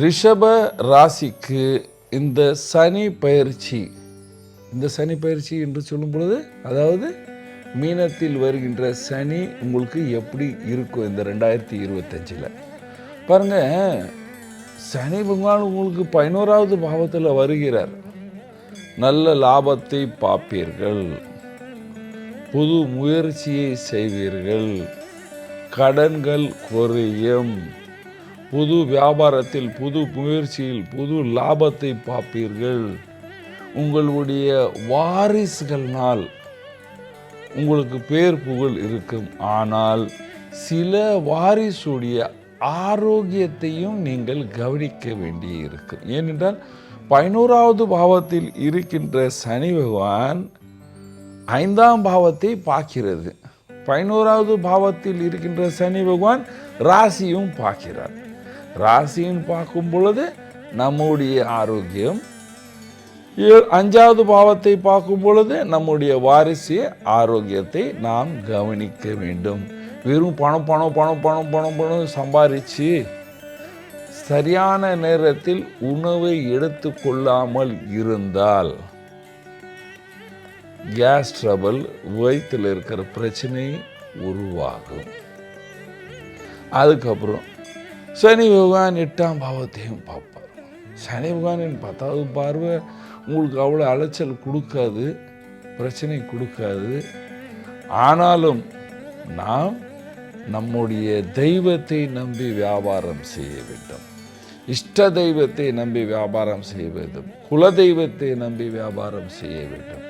ரிஷப ராசிக்கு இந்த சனி பயிற்சி இந்த சனி பயிற்சி என்று சொல்லும் பொழுது அதாவது மீனத்தில் வருகின்ற சனி உங்களுக்கு எப்படி இருக்கும் இந்த ரெண்டாயிரத்தி இருபத்தஞ்சில்? பாருங்கள் சனி பகவான் உங்களுக்கு பதினோராவது பாவத்தில் வருகிறார். நல்ல லாபத்தை பார்ப்பீர்கள். புது முயற்சியை செய்வீர்கள். கடன்கள் குறையும். புது வியாபாரத்தில் புது முயற்சியில் புது லாபத்தை பார்ப்பீர்கள். உங்களுடைய வாரிசுகள்னால் உங்களுக்கு பேர் புகழ் இருக்கும். ஆனால் சில வாரிசுடைய ஆரோக்கியத்தையும் நீங்கள் கவனிக்க வேண்டி இருக்கும் ஏனென்றால் பதினோராவது பாவத்தில் இருக்கின்ற சனி பகவான் ஐந்தாம் பாவத்தை பார்க்கிறது. பதினோராவது பாவத்தில் இருக்கின்ற சனி பகவான் ராசியும் பார்க்கிறார். ராசின்னு பார்க்கும் பொழுது நம்முடைய ஆரோக்கியம் அஞ்சாவது பாவத்தை பார்க்கும் பொழுது நம்முடைய வாரிசு ஆரோக்கியத்தை நாம் கவனிக்க வேண்டும். வெறும் பணம் பணம் பணம் பணம் பணம் பணம் சம்பாரித்து சரியான நேரத்தில் உணவை எடுத்துக்கொள்ளாமல் இருந்தால் கேஸ் ட்ரபிள் வயிற்றில் இருக்கிற பிரச்சனை உருவாகும். அதுக்கப்புறம் சனி பகவான் எட்டாம் பாவத்தையும் பார்ப்பார். சனி பகவானின் பத்தாவது பார்வை உங்களுக்கு அவ்வளோ அலைச்சல் கொடுக்காது பிரச்சனை கொடுக்காது. ஆனாலும் நாம் நம்முடைய தெய்வத்தை நம்பி வியாபாரம் செய்ய வேண்டும். இஷ்ட தெய்வத்தை நம்பி வியாபாரம் செய்ய வேண்டும். குல தெய்வத்தை நம்பி வியாபாரம் செய்ய வேண்டும்.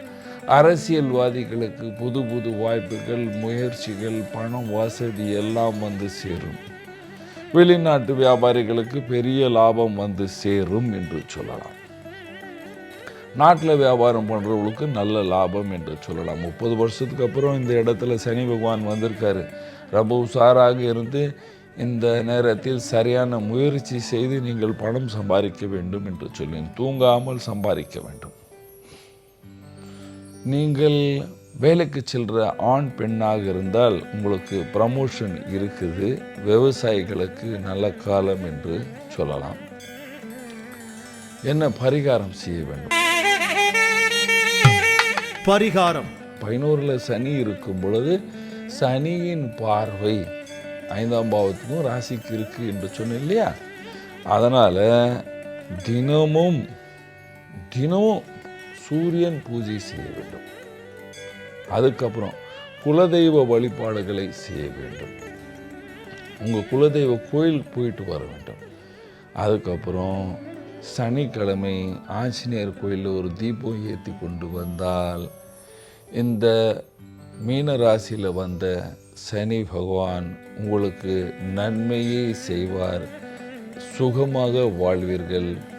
அரசியல்வாதிகளுக்கு புது புது வாய்ப்புகள் முயற்சிகள் பணம் வசதி எல்லாம் வந்து சேரும். வெளிநாட்டு வியாபாரிகளுக்கு பெரிய லாபம் வந்து சேரும் என்று சொல்லலாம். நாட்டில் வியாபாரம் பண்ணுறவங்களுக்கு நல்ல லாபம் என்று சொல்லலாம். முப்பது வருஷத்துக்கு அப்புறம் இந்த இடத்துல சனி பகவான் வந்திருக்காரு. ரொம்ப உஷாராக இருந்து இந்த நேரத்தில் சரியான முயற்சி செய்து நீங்கள் பணம் சம்பாதிக்க வேண்டும் என்று சொல்லி தூங்காமல் சம்பாதிக்க வேண்டும். நீங்கள் வேலைக்கு செல்கிற ஆண் பெண்ணாக இருந்தால் உங்களுக்கு ப்ரமோஷன் இருக்குது. விவசாயிகளுக்கு நல்ல காலம் என்று சொல்லலாம். என்ன பரிகாரம் செய்ய வேண்டும்? பரிகாரம். பதினோரில் சனி இருக்கும் பொழுது சனியின் பார்வை ஐந்தாம் பாவத்துக்கும் ராசிக்கு இருக்கு என்று சொன்னேன் இல்லையா? அதனால் தினமும் தினமும் சூரியன் பூஜை செய்ய வேண்டும். அதுக்கப்புறம் குலதெய்வ வழிபாடுகளை செய்ய வேண்டும். உங்கள் குலதெய்வ கோயில் போயிட்டு வர வேண்டும். அதுக்கப்புறம் சனிக்கிழமை ஆஞ்சநேயர் கோயிலில் ஒரு தீபம் ஏற்றி கொண்டு வந்தால் இந்த மீன ராசியில் வந்த சனி பகவான் உங்களுக்கு நன்மையை செய்வார். சுகமாக வாழ்வீர்கள்.